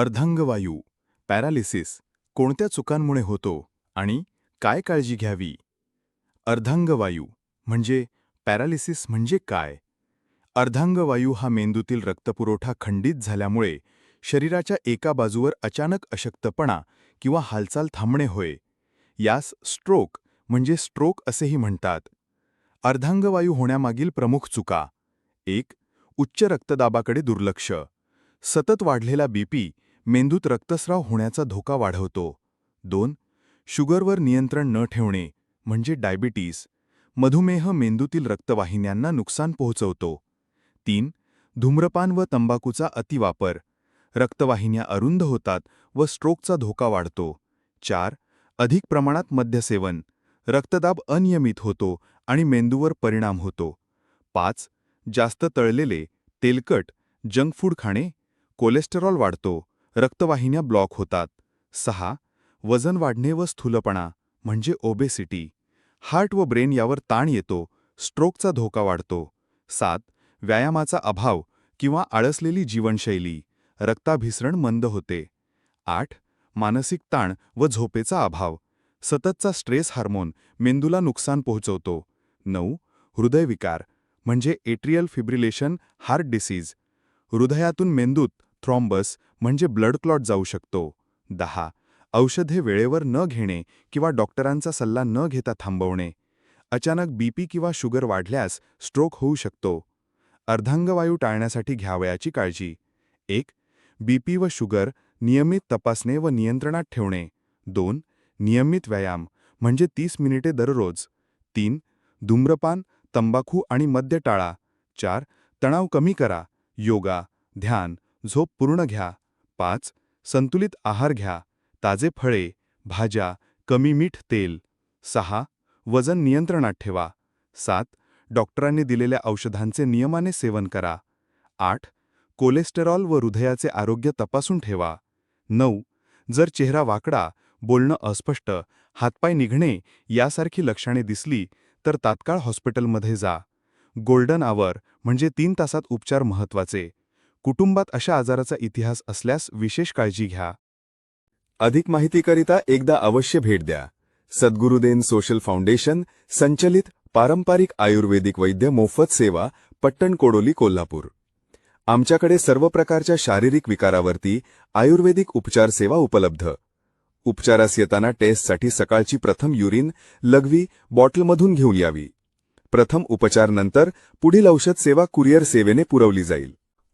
अर्धांगवायू paralysis कोणत्या चुकांमुळे होतो आणि काय काळजी घ्यावी? अर्धांगवायू म्हणजे पॅरालिसिस म्हणजे काय? अर्धांगवायू हा मेंदूतील रक्तपुरवठा खंडित झाल्यामुळे शरीराच्या एका बाजूवर अचानक अशक्तपणा किंवा हालचाल थांबणे होय. यास स्ट्रोक म्हणजे स्ट्रोक असेही म्हणतात. अर्धांगवायू होण्यामागील प्रमुख चुका. एक उच्च रक्तदाबाकडे दुर्लक्ष. सतत वाढलेला बीपी मेंदूत रक्तस्राव होण्याचा धोका वाढवतो. दोन शुगरवर नियंत्रण न ठेवणे म्हणजे डायबिटीस मधुमेह मेंदूतील रक्तवाहिन्यांना नुकसान पोहोचवतो. तीन धूम्रपान व तंबाखूचा अतिवापर रक्तवाहिन्या अरुंद होतात व स्ट्रोकचा धोका वाढतो. चार अधिक प्रमाणात मद्यसेवन रक्तदाब अनियमित होतो आणि मेंदूवर परिणाम होतो. पाच जास्त तळलेले तेलकट जंक फूड खाणे कोलेस्टेरॉल वाढतो. रक्तवाहिन्या ब्लॉक होतात. सहा वजन वाढणे व स्थूलपणा म्हणजे ओबेसिटी हार्ट व ब्रेन यावर ताण येतो स्ट्रोकचा धोका वाढतो. सात व्यायामाचा अभाव किंवा आळसलेली जीवनशैली रक्ताभिसरण मंद होते. आठ मानसिक ताण व झोपेचा अभाव. सततचा स्ट्रेस हार्मोन मेंदूला नुकसान पोहोचवतो. नऊ हृदयविकार म्हणजे एट्रियल फिब्रिलेशन हार्ट डिसीज. हृदयातून मेंदूत थ्रॉम्बस म्हणजे ब्लड क्लॉट जाऊ शकतो. दहा. औषधे वेळेवर न घेणे किंवा डॉक्टरांचा सल्ला न घेता थांबवणे. अचानक बीपी किंवा शुगर वाढल्यास स्ट्रोक होऊ शकतो. अर्धांगवायू टाळण्यासाठी घ्यावयाची काळजी. एक. बीपी व शुगर नियमित तपासणे व नियंत्रणात ठेवणे. दोन. नियमित व्यायाम म्हणजे तीस मिनिटे दररोज. तीन. धूम्रपान तंबाखू आणि मद्य टाळा. चार. तणाव कमी करा. योगा ध्यान झोप पूर्ण घ्या. पाच संतुलित आहार घ्या ताजे फळे भाज्या कमी मीठ तेल. सहा वजन नियंत्रणात ठेवा. सात डॉक्टरांनी दिलेल्या औषधांचे नियमाने सेवन करा. आठ कोलेस्टेरॉल व हृदयाचे आरोग्य तपासून ठेवा. नऊ जर चेहरा वाकडा बोलणं अस्पष्ट हातपाय निघणे यासारखी लक्षणे दिसली तर तात्काळ हॉस्पिटलमध्ये जा. गोल्डन आवर म्हणजे तीन तासात उपचार महत्त्वाचे कुटुंबात अशा आजाराचा इतिहास असल्यास विशेष काळजी घ्या. अधिक माहितीकरिता एकदा अवश्य भेट द्या. सद्गुरुदेन सोशल फाउंडेशन संचलित पारंपरिक आयुर्वेदिक वैद्य मोफत सेवा पट्टण कोडोली कोल्हापूर. आमच्याकडे सर्व प्रकारच्या शारीरिक विकारावरती आयुर्वेदिक उपचार सेवा उपलब्ध. उपचारास येताना टेस्टसाठी सकाळची प्रथम युरिन लघवी बॉटलमधून घेऊन यावी. प्रथम उपचार नंतर पुढील औषध सेवा कुरिअर सेवेने पुरवली जाईल.